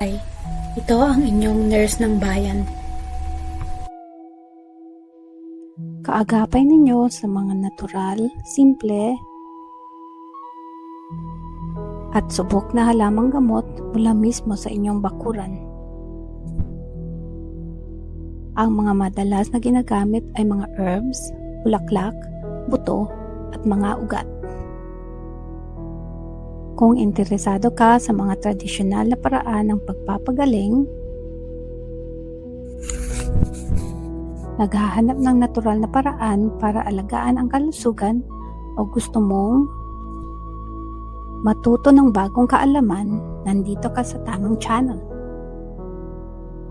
Ito ang inyong nurse ng bayan. Kaagapay ninyo sa mga natural, simple, at subok na halamang gamot mula mismo sa inyong bakuran. Ang mga madalas na ginagamit ay mga herbs, bulaklak, buto, at mga ugat. Kung interesado ka sa mga tradisyonal na paraan ng pagpapagaling, naghahanap ng natural na paraan para alagaan ang kalusugan o gusto mong matuto ng bagong kaalaman, nandito ka sa tamang channel.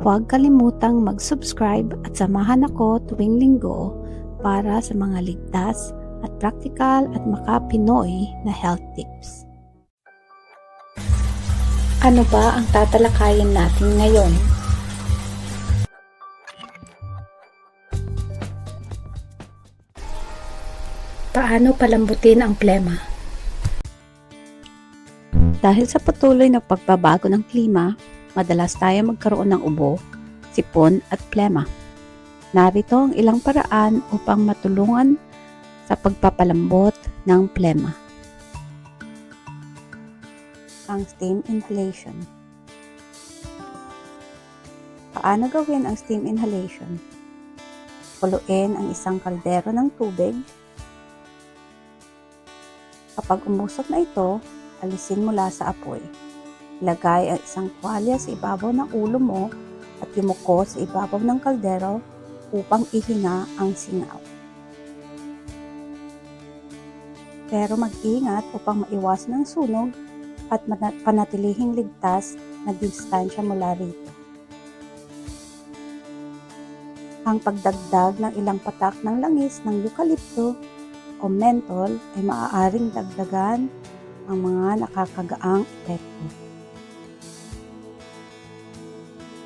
Huwag kalimutang mag-subscribe at samahan ako tuwing linggo para sa mga ligtas at practical at maka-Pinoy na health tips. Ano ba ang tatalakayin natin ngayon? Paano palambutin ang plema? Dahil sa patuloy na pagbabago ng klima, madalas tayo magkaroon ng ubo, sipon at plema. Narito ang ilang paraan upang matulungan sa pagpapalambot ng plema. Ang steam inhalation. Paano gawin ang steam inhalation? Kuluin ang isang kaldero ng tubig. Kapag umusok na ito, alisin mula sa apoy. Ilagay ang isang tuwalya sa ibabaw ng ulo mo at yumuko sa ibabaw ng kaldero upang ihinga ang singaw. Pero mag-ingat upang maiwasan ang sunog at panatilihing ligtas na distansya mula rito. Ang pagdagdag ng ilang patak ng langis ng eukalipto o mentol ay maaaring dagdagan ang mga nakakagaang epekto.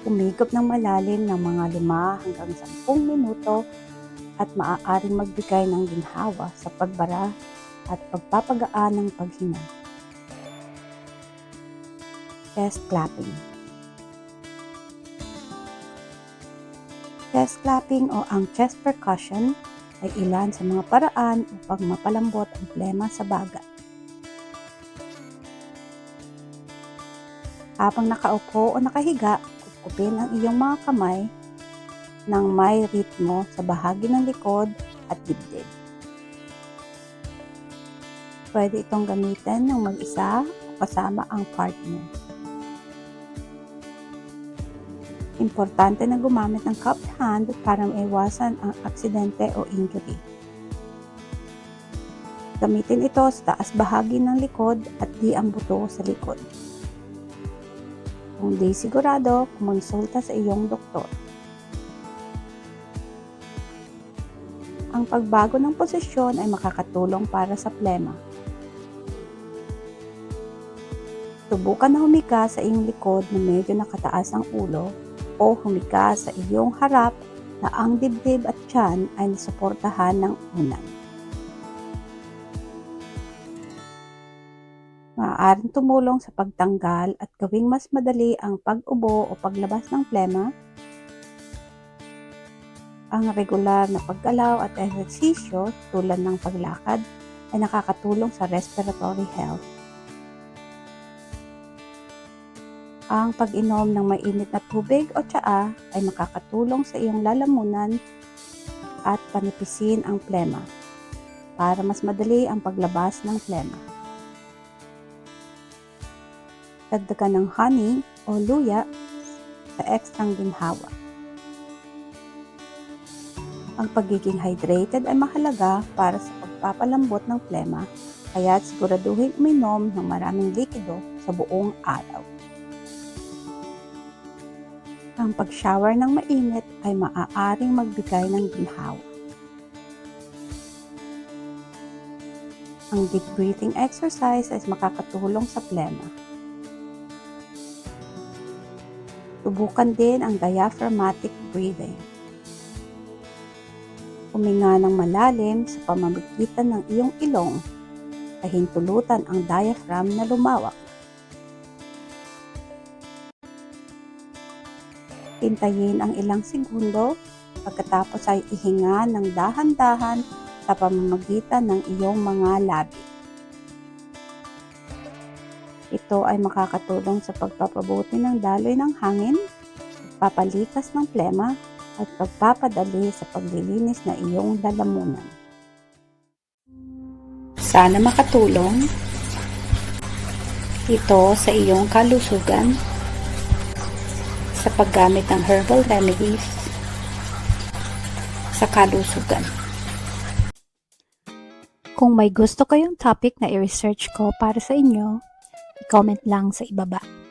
Umigop ng malalim ng mga 5 hanggang 10 minuto at maaaring magbigay ng ginhawa sa pagbara at pagpapagaan ng paghinga. Chest clapping Chest clapping o ang chest percussion ay ilan sa mga paraan upang mapalambot ang plema sa bagat. Habang nakaupo o nakahiga, kupin ang iyong mga kamay ng may ritmo sa bahagi ng likod at dibdib. Pwede itong gamitin ng mag-isa o kasama ang partner. Importante na gumamit ng cupped hand para maiwasan ang aksidente o injury. Gamitin ito sa taas bahagi ng likod at di ang buto sa likod. Kung di sigurado, kumonsulta sa iyong doktor. Ang pagbago ng posisyon ay makakatulong para sa plema. Subukan na humika sa iyong likod na medyo nakataas ang ulo o humika sa iyong harap na ang dibdib at tiyan ay nasuportahan ng unan. Maaaring tumulong sa pagtanggal at gawing mas madali ang pag-ubo o paglabas ng plema. Ang regular na paggalaw at ehersisyo tulad ng paglakad ay nakakatulong sa respiratory health. Ang pag-inom ng mainit na tubig o tsaa ay makakatulong sa iyong lalamunan at panipisin ang plema para mas madali ang paglabas ng plema. Dagdagan ng honey o luya sa ekstrang ginhawa. Ang pagiging hydrated ay mahalaga para sa pagpapalambot ng plema kaya siguraduhin uminom ng maraming likido sa buong araw. Ang pag-shower ng mainit ay maaaring magbigay ng ginhawa. Ang deep breathing exercise ay makakatulong sa plema. Subukan din ang diaphragmatic breathing. Huminga ng malalim sa pamamagitan ng iyong ilong ay hintulutan ang diaphragm na lumawak. Hintayin ang ilang segundo, pagkatapos ay ihinga ng dahan-dahan sa pamamagitan ng iyong mga labi. Ito ay makakatulong sa pagpapabuti ng daloy ng hangin, pagpapalikas ng plema, at pagpapadali sa paglilinis na iyong lalamunan. Sana makatulong ito sa iyong kalusugan sa paggamit ng herbal remedies sa kalusugan. Kung may gusto kayong topic na i-research ko para sa inyo, i-comment lang sa ibaba.